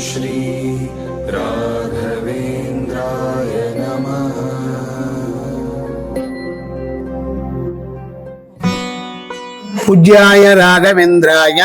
श्री राघवेन्द्राय नमः ಪೂಜ್ಯಾಯ ರಾಘವೇಂದ್ರಾಯ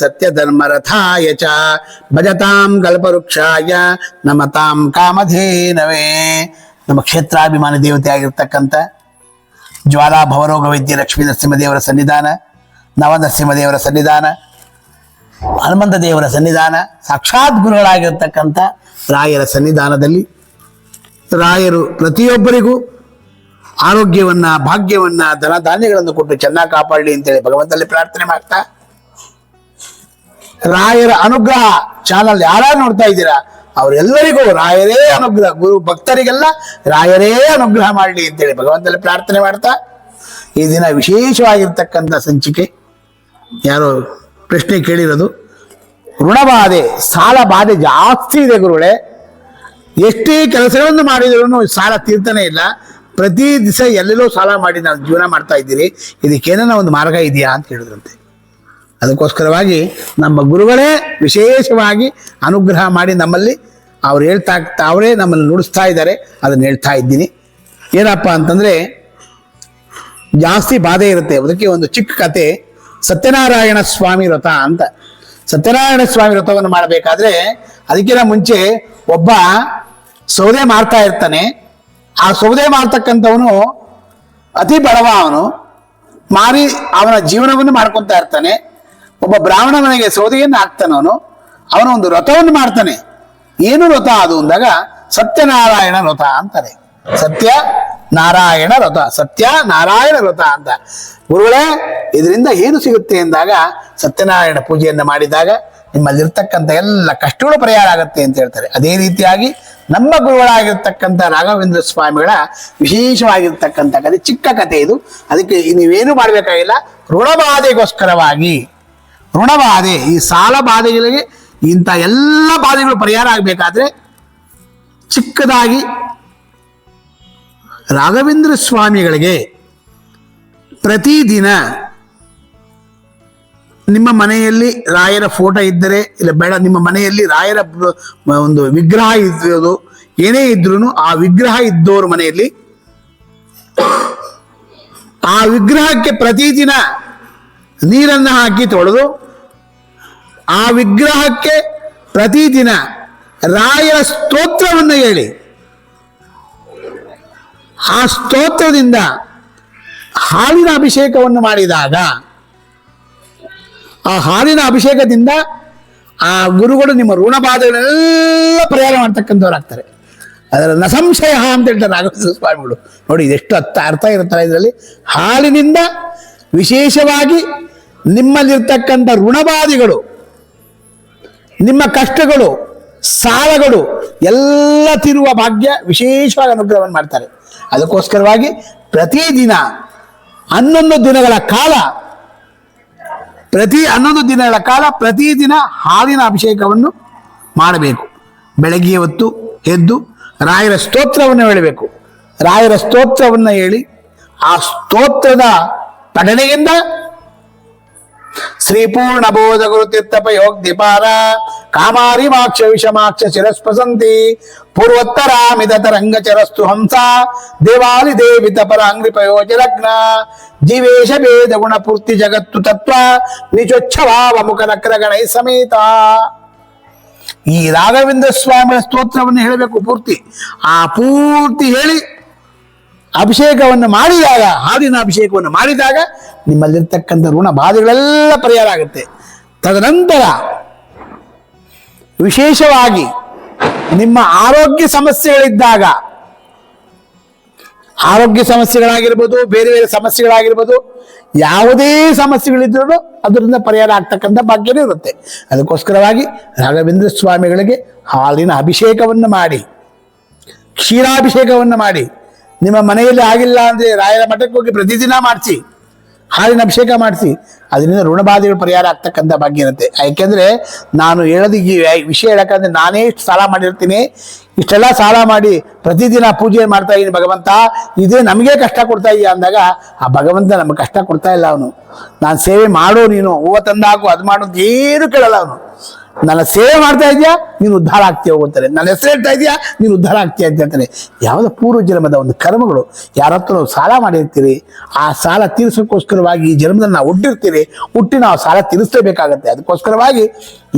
ಸತ್ಯಧರ್ಮರಥಾಯ ಚ ಭಜತಾಂ ಕಲ್ಪವೃಕ್ಷಾಯ ನಮತಾಂ ಕಾಮಧೇನವೇ ನಮ್ಮ ಕ್ಷೇತ್ರಾಭಿಮಾನಿ ದೇವತೆ ಆಗಿರ್ತಕ್ಕಂಥ ಜ್ವಾಲಾ ಭವರೋಗ ವೈದ್ಯ ಲಕ್ಷ್ಮೀ ನರಸಿಂಹದೇವರ ಸನ್ನಿಧಾನ ನವನರಸಿಂಹದೇವರ ಸನ್ನಿಧಾನ ಹನುಮಂತ ದೇವರ ಸನ್ನಿಧಾನ ಸಾಕ್ಷಾತ್ ಗುರುಗಳಾಗಿರ್ತಕ್ಕಂಥ ರಾಯರ ಸನ್ನಿಧಾನದಲ್ಲಿ ರಾಯರು ಪ್ರತಿಯೊಬ್ಬರಿಗೂ ಆರೋಗ್ಯವನ್ನ, ಭಾಗ್ಯವನ್ನ ಧನ ಧಾನ್ಯಗಳನ್ನು ಕೊಟ್ಟು ಚೆನ್ನಾಗಿ ಕಾಪಾಡಲಿ ಅಂತೇಳಿ ಭಗವಂತನಲ್ಲಿ ಪ್ರಾರ್ಥನೆ ಮಾಡ್ತಾ, ರಾಯರ ಅನುಗ್ರಹ ಚಾನಲ್ ಯಾರು ನೋಡ್ತಾ ಇದ್ದೀರಾ, ಅವರೆಲ್ಲರಿಗೂ ರಾಯರೇ ಅನುಗ್ರಹ, ಗುರು ಭಕ್ತರಿಗೆಲ್ಲ ರಾಯರೇ ಅನುಗ್ರಹ ಮಾಡಲಿ ಅಂತೇಳಿ ಭಗವಂತಲ್ಲಿ ಪ್ರಾರ್ಥನೆ ಮಾಡ್ತಾ, ಈ ದಿನ ವಿಶೇಷವಾಗಿರ್ತಕ್ಕಂಥ ಸಂಚಿಕೆ, ಯಾರೋ ಪ್ರಶ್ನೆ ಕೇಳಿರೋದು. ಋಣಬಾಧೆ ಸಾಲ ಬಾಧೆ ಜಾಸ್ತಿ ಇದೆ ಗುರುಗಳೇ. ಎಷ್ಟೇ ಕೆಲಸಗಳನ್ನು ಮಾಡಿದ್ರು ಸಾಲ ತೀರ್ತಾನೆ ಇಲ್ಲ. ಪ್ರತಿ ದಿವಸ ಎಲ್ಲೆಲ್ಲೋ ಸಾಲ ಮಾಡಿ ನಾನು ಜೀವನ ಮಾಡ್ತಾ ಇದ್ದೀರಿ. ಇದಕ್ಕೇನ ಒಂದು ಮಾರ್ಗ ಇದೆಯಾ ಅಂತ ಹೇಳಿದ್ರಂತೆ. ಅದಕ್ಕೋಸ್ಕರವಾಗಿ ನಮ್ಮ ಗುರುಗಳೇ ವಿಶೇಷವಾಗಿ ಅನುಗ್ರಹ ಮಾಡಿ ನಮ್ಮಲ್ಲಿ ಅವ್ರು ಹೇಳ್ತಾ ಅವರೇ ನಮ್ಮನ್ನು ನುಡಿಸ್ತಾ ಇದ್ದಾರೆ. ಅದನ್ನು ಹೇಳ್ತಾ ಇದ್ದೀನಿ. ಏನಪ್ಪ ಅಂತಂದರೆ ಜಾಸ್ತಿ ಬಾಧೆ ಇರುತ್ತೆ. ಅದಕ್ಕೆ ಒಂದು ಚಿಕ್ಕ ಕತೆ ಸತ್ಯನಾರಾಯಣ ಸ್ವಾಮಿ ವ್ರತ ಅಂತ. ಸತ್ಯನಾರಾಯಣ ಸ್ವಾಮಿ ವ್ರತವನ್ನು ಮಾಡಬೇಕಾದ್ರೆ ಅದಕ್ಕಿಂತ ಮುಂಚೆ ಒಬ್ಬ ಸೌದೆ ಮಾರ್ತಾ ಇರ್ತಾನೆ. ಆ ಸೌದೆ ಮಾಡ್ತಕ್ಕಂಥವನು ಅತಿ ಬಡವ ಅವನು. ಮಾರಿ ಅವನ ಜೀವನವನ್ನು ಮಾಡ್ಕೊತಾ ಇರ್ತಾನೆ. ಒಬ್ಬ ಬ್ರಾಹ್ಮಣ ಮನೆಗೆ ಸೌದೆಯನ್ನು ಹಾಕ್ತಾನೆ ಅವನು. ಅವನ ಒಂದು ವ್ರತವನ್ನು ಮಾಡ್ತಾನೆ. ಏನು ವ್ರತ ಅದು ಅಂದಾಗ ಸತ್ಯನಾರಾಯಣ ವ್ರತ ಅಂತಾರೆ. ಸತ್ಯ ನಾರಾಯಣ ವ್ರತ ಸತ್ಯ ನಾರಾಯಣ ವ್ರತ ಅಂತ. ಗುರುಗಳೇ, ಇದರಿಂದ ಏನು ಸಿಗುತ್ತೆ ಎಂದಾಗ ಸತ್ಯನಾರಾಯಣ ಪೂಜೆಯನ್ನು ಮಾಡಿದಾಗ ನಿಮ್ಮಲ್ಲಿರ್ತಕ್ಕಂಥ ಎಲ್ಲ ಕಷ್ಟಗಳು ಪರಿಹಾರ ಆಗುತ್ತೆ ಅಂತ ಹೇಳ್ತಾರೆ. ಅದೇ ರೀತಿಯಾಗಿ ನಮ್ಮ ಗುರುಗಳಾಗಿರ್ತಕ್ಕಂಥ ರಾಘವೇಂದ್ರ ಸ್ವಾಮಿಗಳ ವಿಶೇಷವಾಗಿರ್ತಕ್ಕಂಥ ಕಥೆ ಚಿಕ್ಕ ಕಥೆ ಇದು. ಅದಕ್ಕೆ ನೀವೇನು ಮಾಡಬೇಕಾಗಿಲ್ಲ, ಋಣಬಾಧೆಗೋಸ್ಕರವಾಗಿ, ಋಣಬಾಧೆ, ಈ ಸಾಲ ಬಾಧೆಗಳಿಗೆ ಇಂಥ ಎಲ್ಲ ಬಾಧೆಗಳು ಪರಿಹಾರ ಆಗಬೇಕಾದ್ರೆ ಚಿಕ್ಕದಾಗಿ ರಾಘವೇಂದ್ರ ಸ್ವಾಮಿಗಳಿಗೆ ಪ್ರತಿದಿನ ನಿಮ್ಮ ಮನೆಯಲ್ಲಿ ರಾಯರ ಫೋಟೋ ಇದ್ದರೆ, ಇಲ್ಲ ಬೇಡ, ನಿಮ್ಮ ಮನೆಯಲ್ಲಿ ರಾಯರ ಒಂದು ವಿಗ್ರಹ ಇದ್ದು ಏನೇ ಇದ್ರೂ ಆ ವಿಗ್ರಹ ಇದ್ದವರು ಮನೆಯಲ್ಲಿ, ಆ ವಿಗ್ರಹಕ್ಕೆ ಪ್ರತಿದಿನ ನೀರನ್ನು ಹಾಕಿ ತೊಳೆದು, ಆ ವಿಗ್ರಹಕ್ಕೆ ಪ್ರತಿದಿನ ರಾಯರ ಸ್ತೋತ್ರವನ್ನು ಹೇಳಿ. ಆ ಸ್ತೋತ್ರದಿಂದ ಹಾಲಿನ ಅಭಿಷೇಕವನ್ನು ಮಾಡಿದಾಗ, ಆ ಹಾಲಿನ ಅಭಿಷೇಕದಿಂದ ಆ ಗುರುಗಳು ನಿಮ್ಮ ಋಣಬಾಧೆಗಳೆಲ್ಲ ಪರಿಹಾರ ಮಾಡ್ತಕ್ಕಂಥವ್ರಾಗ್ತಾರೆ. ಅದರ ನಸಂಶಯ ಅಂತ ಹೇಳ್ತಾರೆ ರಾಘವೇಂದ್ರ ಸ್ವಾಮಿಗಳು. ನೋಡಿ, ಇದೆಷ್ಟು ಅರ್ಥ ಅರ್ಥ ಇರುತ್ತಲ್ಲ ಇದರಲ್ಲಿ? ಹಾಲಿನಿಂದ ವಿಶೇಷವಾಗಿ ನಿಮ್ಮಲ್ಲಿರ್ತಕ್ಕಂಥ ಋಣಬಾಧೆಗಳು, ನಿಮ್ಮ ಕಷ್ಟಗಳು, ಸಾಲಗಳು ಎಲ್ಲ ತಿರುವ ಭಾಗ್ಯ ವಿಶೇಷವಾಗಿ ಅನುಗ್ರಹವನ್ನು ಮಾಡ್ತಾರೆ. ಅದಕ್ಕೋಸ್ಕರವಾಗಿ ಪ್ರತಿದಿನ ಹನ್ನೊಂದು ದಿನಗಳ ಕಾಲ, ಪ್ರತಿ ಹನ್ನೊಂದು ದಿನಗಳ ಕಾಲ ಪ್ರತಿದಿನ ಹಾಲಿನ ಅಭಿಷೇಕವನ್ನು ಮಾಡಬೇಕು. ಬೆಳಗ್ಗೆ ಹೊತ್ತು ಎದ್ದು ರಾಯರ ಸ್ತೋತ್ರವನ್ನು ಹೇಳಬೇಕು. ರಾಯರ ಸ್ತೋತ್ರವನ್ನು ಹೇಳಿ ಆ ಸ್ತೋತ್ರದ ಪಠಣೆಯಿಂದ ಶ್ರೀಪೂರ್ಣ ಬೋಧ ಗುರು ತೀರ್ಥಪ ಯೋಗ್ದಿಪಾರ ಕಾಮಾರಿ ಮಾಕ್ಷ ವಿಷಮಾಕ್ಷ ಶಿರಸ್ಪಸಂತಿ ಪೂರ್ವೋತ್ತರ ಮಿದತರಂಗ ಚರಸ್ತು ಹಂಸ ದೇವಾಲಿ ದೇವಿ ತಪರ ಅಂಗ್ರಿಪಯೋಜ ಲಗ್ನ ಜೀವೇಶ ಭೇದ ಗುಣ ಪೂರ್ತಿ ಜಗತ್ತು ತತ್ವ ನಿಜೋಚ್ಛವಾವ ಮುಖ ನಕ್ರಗಣೈ ಸಮೇತ ಈ ರಾಘವೇಂದ್ರ ಸ್ವಾಮಿಯ ಸ್ತೋತ್ರವನ್ನು ಹೇಳಬೇಕು ಪೂರ್ತಿ ಆ ಪೂರ್ತಿ ಹೇಳಿ ಅಭಿಷೇಕವನ್ನು ಮಾಡಿದಾಗ ಹಾಲಿನ ಅಭಿಷೇಕವನ್ನು ಮಾಡಿದಾಗ ನಿಮ್ಮಲ್ಲಿರ್ತಕ್ಕಂಥ ಋಣ ಬಾಧೆಗಳೆಲ್ಲ ಪರಿಹಾರ ಆಗುತ್ತೆ. ತದನಂತರ ವಿಶೇಷವಾಗಿ ನಿಮ್ಮ ಆರೋಗ್ಯ ಸಮಸ್ಯೆಗಳಿದ್ದಾಗ, ಆರೋಗ್ಯ ಸಮಸ್ಯೆಗಳಾಗಿರ್ಬೋದು, ಬೇರೆ ಬೇರೆ ಸಮಸ್ಯೆಗಳಾಗಿರ್ಬೋದು, ಯಾವುದೇ ಸಮಸ್ಯೆಗಳಿದ್ರೂ ಅದರಿಂದ ಪರಿಹಾರ ಆಗ್ತಕ್ಕಂಥ ಭಾಗ್ಯನೇ ಇರುತ್ತೆ. ಅದಕ್ಕೋಸ್ಕರವಾಗಿ ರಾಘವೇಂದ್ರ ಸ್ವಾಮಿಗಳಿಗೆ ಹಾಲಿನ ಅಭಿಷೇಕವನ್ನು ಮಾಡಿ, ಕ್ಷೀರಾಭಿಷೇಕವನ್ನು ಮಾಡಿ ನಿಮ್ಮ ಮನೆಯಲ್ಲಿ ಆಗಿಲ್ಲ ಅಂದರೆ ರಾಯರ ಮಠಕ್ಕೆ ಹೋಗಿ ಪ್ರತಿದಿನ ಮಾಡಿಸಿ, ಹಾಲಿನ ಅಭಿಷೇಕ ಮಾಡಿಸಿ, ಅದರಿಂದ ಋಣಬಾಧೆಗಳು ಪರಿಹಾರ ಆಗ್ತಕ್ಕಂಥ ಭಾಗ್ಯ ಇರುತ್ತೆ. ಯಾಕೆಂದ್ರೆ ನಾನು ಹೇಳೋದು ಈ ವಿಷಯ ಹೇಳಕ್ಕಂದ್ರೆ ನಾನೇ ಇಷ್ಟು ಸಾಲ ಮಾಡಿರ್ತೀನಿ, ಇಷ್ಟೆಲ್ಲ ಸಾಲ ಮಾಡಿ ಪ್ರತಿದಿನ ಪೂಜೆ ಮಾಡ್ತಾ ಇದ್ದೀನಿ ಭಗವಂತ, ಇದೇ ನಮಗೆ ಕಷ್ಟ ಕೊಡ್ತಾ ಇದೆಯಾ ಅಂದಾಗ ಆ ಭಗವಂತ ನಮಗೆ ಕಷ್ಟ ಕೊಡ್ತಾ ಇಲ್ಲ ಅವನು. ನಾನು ಸೇವೆ ಮಾಡು ನೀನು, ಹೂವು ತಂದಾಕು ಅದು ಮಾಡು ಏನು ಕೇಳಲ್ಲ ಅವನು. ನನ್ನ ಸೇವೆ ಮಾಡ್ತಾ ಇದೆಯಾ? ನೀನು ಉದ್ಧಾರ ಆಗ್ತೀಯ ಹೋಗುತ್ತಾರೆ. ನನ್ನ ಹೆಸರು ಹೇಳ್ತಾ ಇದೆಯಾ? ನೀನು ಉದ್ಧಾರ ಆಗ್ತೀಯ ಅಂತ ಹೇಳ್ತಾರೆ. ಯಾವುದೋ ಪೂರ್ವ ಜನ್ಮದ ಒಂದು ಕರ್ಮಗಳು ಯಾರ ಹತ್ರ ಸಾಲ ಮಾಡಿರ್ತೀರಿ, ಆ ಸಾಲ ತೀರಿಸೋಕ್ಕೋಸ್ಕರವಾಗಿ ಈ ಜನ್ಮದಲ್ಲಿ ನಾವು ಹುಟ್ಟಿರ್ತೀರಿ, ಹುಟ್ಟಿ ನಾವು ಸಾಲ ತೀರಿಸಲೇಬೇಕಾಗತ್ತೆ. ಅದಕ್ಕೋಸ್ಕರವಾಗಿ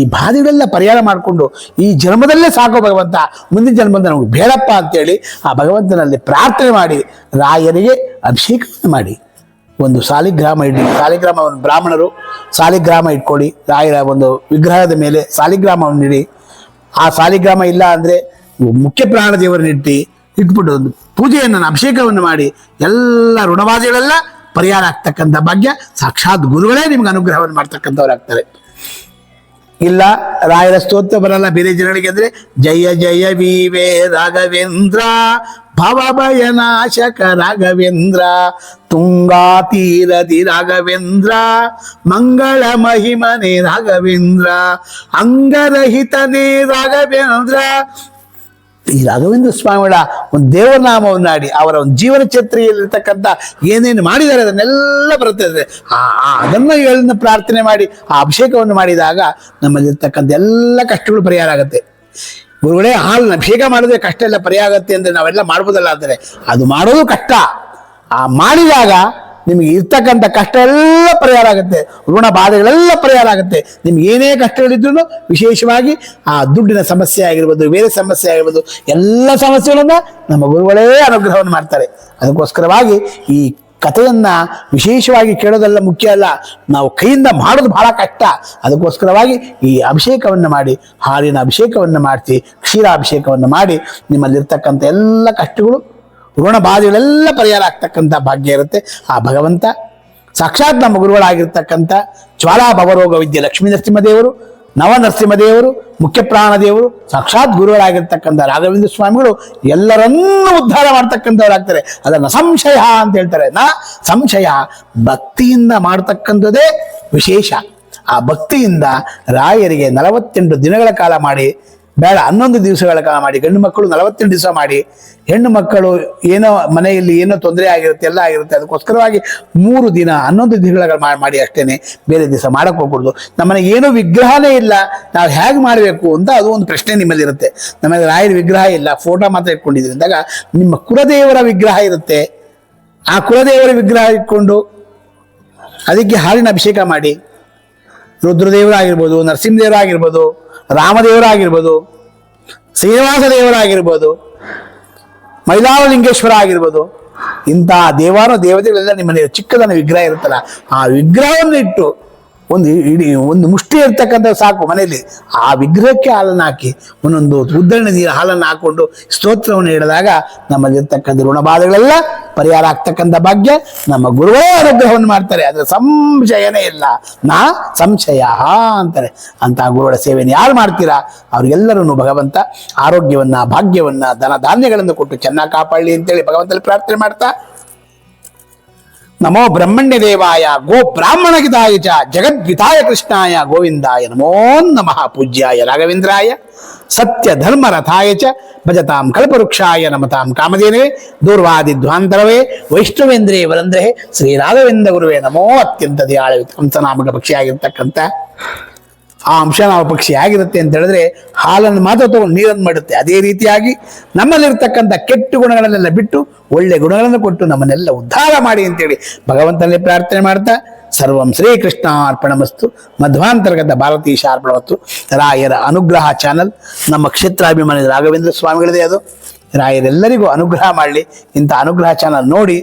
ಈ ಬಾಧೆಗಳೆಲ್ಲ ಪರಿಹಾರ ಮಾಡಿಕೊಂಡು ಈ ಜನ್ಮದಲ್ಲೇ ಸಾಕೋ ಭಗವಂತ, ಮುಂದಿನ ಜನ್ಮದ ನಮಗೆ ಬೇಡಪ್ಪ ಅಂತೇಳಿ ಆ ಭಗವಂತನಲ್ಲಿ ಪ್ರಾರ್ಥನೆ ಮಾಡಿ ರಾಯರಿಗೆ ಅಭಿಷೇಕ ಮಾಡಿ. ಒಂದು ಸಾಲಿಗ್ರಾಮ ಇಡಿ. ಸಾಲಿಗ್ರಾಮ ಒಂದು ಬ್ರಾಹ್ಮಣರು ಸಾಲಿಗ್ರಾಮ ಇಟ್ಕೊಳ್ಳಿ. ರಾಯರ ಒಂದು ವಿಗ್ರಹದ ಮೇಲೆ ಸಾಲಿಗ್ರಾಮವನ್ನು ಇಡಿ. ಆ ಸಾಲಿಗ್ರಾಮ ಇಲ್ಲ ಅಂದರೆ ಮುಖ್ಯ ಪ್ರಾಣ ದೇವರನ್ನ ಇಟ್ಟು ಇಟ್ಬಿಟ್ಟು ಒಂದು ಪೂಜೆಯನ್ನು ಅಭಿಷೇಕವನ್ನು ಮಾಡಿ ಎಲ್ಲ ಋಣಬಾಧೆಗಳೆಲ್ಲ ಪರಿಹಾರ ಆಗ್ತಕ್ಕಂಥ ಭಾಗ್ಯ. ಸಾಕ್ಷಾತ್ ಗುರುಗಳೇ ನಿಮ್ಗೆ ಅನುಗ್ರಹವನ್ನು ಮಾಡ್ತಕ್ಕಂಥವ್ರು ಆಗ್ತಾರೆ. ಇಲ್ಲ, ರಾಯರ ಸ್ತೋತ್ರ ಬರಲ್ಲ. ಬೇರೆ ಜನಗಳಿಗೆ ಅಂದ್ರೆ, ಜಯ ಜಯ ವೀವೇ ರಾಘವೇಂದ್ರ, ಭವ ನಾಶಕ ರಾಘವೇಂದ್ರ, ತುಂಗಾ ತೀರದಿ ರಾಘವೇಂದ್ರ, ಮಂಗಳ ಮಹಿಮನೆ ರಾಘವೇಂದ್ರ, ಅಂಗರಹಿತನೇ ರಾಘವೇಂದ್ರ ಈ ರಾಘವೇಂದ್ರ ಸ್ವಾಮಿಗಳ ಒಂದು ದೇವರ ನಾಮವನ್ನಾಡಿ ಅವರ ಒಂದು ಜೀವನ ಚರಿತ್ರೆಯಲ್ಲಿರ್ತಕ್ಕಂಥ ಏನೇನು ಮಾಡಿದ್ದಾರೆ ಅದನ್ನೆಲ್ಲ ಬರುತ್ತೆ ಅದನ್ನು ಹೇಳಿದ ಪ್ರಾರ್ಥನೆ ಮಾಡಿ, ಆ ಅಭಿಷೇಕವನ್ನು ಮಾಡಿದಾಗ ನಮ್ಮಲ್ಲಿರ್ತಕ್ಕಂಥ ಎಲ್ಲ ಕಷ್ಟಗಳು ಪರಿಹಾರ ಆಗುತ್ತೆ. ಗುರುಗಳೇ, ಹಾಲನ್ನ ಅಭಿಷೇಕ ಮಾಡಿದ್ರೆ ಕಷ್ಟ ಎಲ್ಲ ಪರಿಹಾರ ಆಗುತ್ತೆ ಅಂದರೆ ನಾವೆಲ್ಲ ಮಾಡ್ಬೋದಲ್ಲ ಅಂದರೆ ಅದು ಮಾಡೋದು ಕಷ್ಟ. ಆ ಮಾಡಿದಾಗ ನಿಮಗೆ ಇರ್ತಕ್ಕಂಥ ಕಷ್ಟ ಎಲ್ಲ ಪರಿಹಾರ ಆಗುತ್ತೆ. ಋಣ ಬಾಧೆಗಳೆಲ್ಲ ಪರಿಹಾರ ಆಗುತ್ತೆ. ನಿಮ್ಗೆ ಏನೇ ಕಷ್ಟಗಳಿದ್ರು ವಿಶೇಷವಾಗಿ ಆ ದುಡ್ಡಿನ ಸಮಸ್ಯೆ ಆಗಿರ್ಬೋದು, ಬೇರೆ ಸಮಸ್ಯೆ ಆಗಿರ್ಬೋದು, ಎಲ್ಲ ಸಮಸ್ಯೆಗಳನ್ನ ನಮ್ಮ ಗುರುಗಳೇ ಅನುಗ್ರಹವನ್ನು ಮಾಡ್ತಾರೆ. ಅದಕ್ಕೋಸ್ಕರವಾಗಿ ಈ ಕಥೆಯನ್ನು ವಿಶೇಷವಾಗಿ ಕೇಳೋದೆಲ್ಲ ಮುಖ್ಯ ಅಲ್ಲ. ನಾವು ಕೈಯಿಂದ ಮಾಡೋದು ಬಹಳ ಕಷ್ಟ. ಅದಕ್ಕೋಸ್ಕರವಾಗಿ ಈ ಅಭಿಷೇಕವನ್ನು ಮಾಡಿ, ಹಾಲಿನ ಅಭಿಷೇಕವನ್ನು ಮಾಡಿಸಿ ಕ್ಷೀರಾಭಿಷೇಕವನ್ನು ಮಾಡಿ ನಿಮ್ಮಲ್ಲಿರ್ತಕ್ಕಂಥ ಎಲ್ಲ ಕಷ್ಟಗಳು ಋಣ ಬಾಧೆಗಳೆಲ್ಲ ಪರಿಹಾರ ಆಗ್ತಕ್ಕಂಥ ಭಾಗ್ಯ ಇರುತ್ತೆ. ಆ ಭಗವಂತ ಸಾಕ್ಷಾತ್ ನಮ್ಮ ಗುರುಗಳಾಗಿರ್ತಕ್ಕಂಥ ಜ್ವಾಲಾ ಭವರೋಗ ವಿದ್ಯೆ ಲಕ್ಷ್ಮೀ ನರಸಿಂಹದೇವರು ನವ ನರಸಿಂಹದೇವರು ಮುಖ್ಯ ಪ್ರಾಣದೇವರು ಸಾಕ್ಷಾತ್ ಗುರುಗಳಾಗಿರ್ತಕ್ಕಂಥ ರಾಘವೇಂದ್ರ ಸ್ವಾಮಿಗಳು ಎಲ್ಲರನ್ನೂ ಉದ್ಧಾರ ಮಾಡ್ತಕ್ಕಂಥವ್ರಾಗ್ತಾರೆ. ಅದನ್ನು ಸಂಶಯ ಅಂತ ಹೇಳ್ತಾರೆ. ನಾ ಸಂಶಯ ಭಕ್ತಿಯಿಂದ ಮಾಡ್ತಕ್ಕಂಥದ್ದೇ ವಿಶೇಷ. ಆ ಭಕ್ತಿಯಿಂದ ರಾಯರಿಗೆ ನಲವತ್ತೆಂಟು ದಿನಗಳ ಕಾಲ ಮಾಡಿ ಬೇಡ, ಹನ್ನೊಂದು ದಿವಸಗಳ ಕಾಲ ಮಾಡಿ, ಗಂಡು ಮಕ್ಕಳು ನಲವತ್ತೆಂಟು ದಿವಸ ಮಾಡಿ, ಹೆಣ್ಣು ಮಕ್ಕಳು ಏನೋ ಮನೆಯಲ್ಲಿ ಏನೋ ತೊಂದರೆ ಆಗಿರುತ್ತೆ, ಎಲ್ಲ ಆಗಿರುತ್ತೆ, ಅದಕ್ಕೋಸ್ಕರವಾಗಿ ಮೂರು ದಿನ, ಹನ್ನೊಂದು ದಿನಗಳ ಮಾಡಿ ಅಷ್ಟೇನೆ ಬೇರೆ ದಿವಸ ಮಾಡಕ್ಕೆ ಹೋಗ್ಬಾರ್ದು. ನಮ್ಮನೆಗೆ ಏನೂ ವಿಗ್ರಹನೇ ಇಲ್ಲ, ನಾವು ಹೇಗೆ ಮಾಡಬೇಕು ಅಂತ ಅದು ಒಂದು ಪ್ರಶ್ನೆ ನಿಮ್ಮಲ್ಲಿರುತ್ತೆ. ನಮಗೆ ರಾಯರ ವಿಗ್ರಹ ಇಲ್ಲ, ಫೋಟೋ ಮಾತ್ರ ಇಟ್ಕೊಂಡಿದ್ದೀರಿ ಅಂದಾಗ ನಿಮ್ಮ ಕುಲದೇವರ ವಿಗ್ರಹ ಇರುತ್ತೆ. ಆ ಕುಲದೇವರ ವಿಗ್ರಹ ಇಟ್ಕೊಂಡು ಅದಕ್ಕೆ ಹಾಲಿನ ಅಭಿಷೇಕ ಮಾಡಿ. ರುದ್ರದೇವರಾಗಿರ್ಬೋದು, ನರಸಿಂಹದೇವರಾಗಿರ್ಬೋದು ರಾಮದೇವರಾಗಿರ್ಬೋದು ಶ್ರೀನಿವಾಸ ದೇವರಾಗಿರ್ಬೋದು ಮೈಲಾರಲಿಂಗೇಶ್ವರ ಆಗಿರ್ಬೋದು, ಇಂತಹ ದೇವಾನು ದೇವತೆಗಳೆಲ್ಲ ನಿಮ್ಮನೆ ಚಿಕ್ಕದನ್ನ ವಿಗ್ರಹ ಇರುತ್ತಲ್ಲ, ಆ ವಿಗ್ರಹವನ್ನು ಇಟ್ಟು ಒಂದು ಇಡೀ, ಒಂದು ಮುಷ್ಟಿ ಇರ್ತಕ್ಕಂಥ ಸಾಕು ಮನೆಯಲ್ಲಿ. ಆ ವಿಗ್ರಹಕ್ಕೆ ಹಾಲನ್ನು ಹಾಕಿ, ಒಂದೊಂದು ಉದ್ದರಣೆ ನೀರು ಹಾಲನ್ನು ಹಾಕೊಂಡು ಸ್ತೋತ್ರವನ್ನು ಹೇಳಿದಾಗ ನಮ್ಮಲ್ಲಿರ್ತಕ್ಕಂಥ ಋಣಬಾಧೆಗಳೆಲ್ಲ ಪರಿಹಾರ ಆಗ್ತಕ್ಕಂಥ ಭಾಗ್ಯ ನಮ್ಮ ಗುರುಗಳೇ ಅನುಗ್ರಹವನ್ನು ಮಾಡ್ತಾರೆ. ಅದರ ಸಂಶಯನೇ ಇಲ್ಲ. ನಾ ಸಂಶಯ ಅಂತಾರೆ. ಅಂತ ಗುರುಗಳ ಸೇವೆಯನ್ನು ಯಾರು ಮಾಡ್ತೀರಾ? ಅವ್ರಿಗೆಲ್ಲರೂ ಭಗವಂತ ಆರೋಗ್ಯವನ್ನ, ಭಾಗ್ಯವನ್ನ ಧನ ಧಾನ್ಯಗಳನ್ನು ಕೊಟ್ಟು ಚೆನ್ನಾಗಿ ಕಾಪಾಡಲಿ ಅಂತೇಳಿ ಭಗವಂತನಲ್ಲಿ ಪ್ರಾರ್ಥನೆ ಮಾಡ್ತಾ ನಮೋ ಬ್ರಹ್ಮಣ್ಯ ದೇವಾಯ, ಗೋ ಬ್ರಾಹ್ಮಣಗಿತಾಯ ಚ, ಜಗದ್ವಿತಾಯ ಕೃಷ್ಣಾಯ, ಗೋವಿಂದಾಯ ನಮೋ ನಮಃ ಪೂಜ್ಯಾಯ ರಾಘವೇಂದ್ರಾಯ. ಸತ್ಯ ಧರ್ಮ ರಥಾಯ ಚ, ಭಜತಾಂ ಕಲ್ಪವೃಕ್ಷಾಯ ನಮತಾಂ ಕಾಮಧೇನವೇ, ದೂರ್ವಾದಿ ಧ್ವಾಂತರವೇ ವೈಷ್ಣವೇಂದ್ರೇ ವರಂದ್ರೇ ಶ್ರೀ ರಾಘವೇಂದ್ರ ಗುರುವೇ ನಮೋ ಅತ್ಯಂತ ದಯಾಳ ಕಂಸನಾಮಕ ಪಕ್ಷಿಯಾಗಿರ್ತಕ್ಕಂಥ ಆ ಅಂಶ ನಾವು ಪಕ್ಷಿ ಆಗಿರುತ್ತೆ ಅಂತ ಹೇಳಿದ್ರೆ ಹಾಲನ್ನು ಮಾತ್ರ ತಗೊಂಡು ನೀರನ್ನು ಮಾಡುತ್ತೆ. ಅದೇ ರೀತಿಯಾಗಿ ನಮ್ಮಲ್ಲಿರ್ತಕ್ಕಂಥ ಕೆಟ್ಟ ಗುಣಗಳನ್ನೆಲ್ಲ ಬಿಟ್ಟು ಒಳ್ಳೆ ಗುಣಗಳನ್ನು ಕೊಟ್ಟು ನಮ್ಮನ್ನೆಲ್ಲ ಉದ್ಧಾರ ಮಾಡಿ ಅಂತೇಳಿ ಭಗವಂತನಲ್ಲಿ ಪ್ರಾರ್ಥನೆ ಮಾಡ್ತಾ, ಸರ್ವಂ ಶ್ರೀಕೃಷ್ಣ ಅರ್ಪಣಮಸ್ತು ಮಧ್ವಾಂತರ್ಗತ ಭಾರತೀಶ ಅರ್ಪಣವಸ್ತು ರಾಯರ ಅನುಗ್ರಹ ಚಾನಲ್, ನಮ್ಮ ಕ್ಷೇತ್ರಾಭಿಮಾನಿ ರಾಘವೇಂದ್ರ ಸ್ವಾಮಿಗಳದೇ ಅದು. ರಾಯರೆಲ್ಲರಿಗೂ ಅನುಗ್ರಹ ಮಾಡಲಿ. ಇಂಥ ಅನುಗ್ರಹ ಚಾನಲ್ ನೋಡಿ,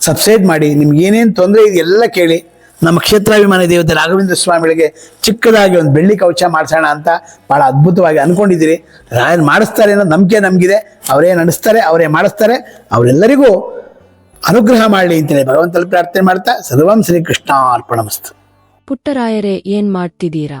ಸಬ್ಸ್ಕ್ರೈಬ್ ಮಾಡಿ. ನಿಮ್ಗೆ ಏನೇನು ತೊಂದರೆ ಇದೆ ಎಲ್ಲ ಕೇಳಿ. ನಮ್ಮ ಕ್ಷೇತ್ರಾಭಿಮಾನಿ ದೇವತೆ ರಾಘವೇಂದ್ರ ಸ್ವಾಮಿಗಳಿಗೆ ಚಿಕ್ಕದಾಗಿ ಒಂದು ಬೆಳ್ಳಿ ಕವಚ ಮಾಡಿಸೋಣ ಅಂತ ಭಾಳ ಅದ್ಭುತವಾಗಿ ಅಂದ್ಕೊಂಡಿದ್ದೀರಿ ರಾಯನ್ ಮಾಡಿಸ್ತಾರೆ ಅನ್ನೋ ನಂಬಿಕೆ ನಮಗಿದೆ. ಅವರೇ ನಡೆಸ್ತಾರೆ, ಅವರೇ ಮಾಡಿಸ್ತಾರೆ. ಅವರೆಲ್ಲರಿಗೂ ಅನುಗ್ರಹ ಮಾಡಲಿ ಅಂತೇಳಿ ಭಗವಂತಲ್ಲಿ ಪ್ರಾರ್ಥನೆ ಮಾಡ್ತಾ ಸರ್ವಂ ಶ್ರೀಕೃಷ್ಣ ಅರ್ಪಣಮಸ್ತು ಪುಟ್ಟರಾಯರೇ, ಏನ್ ಮಾಡ್ತಿದ್ದೀರಾ?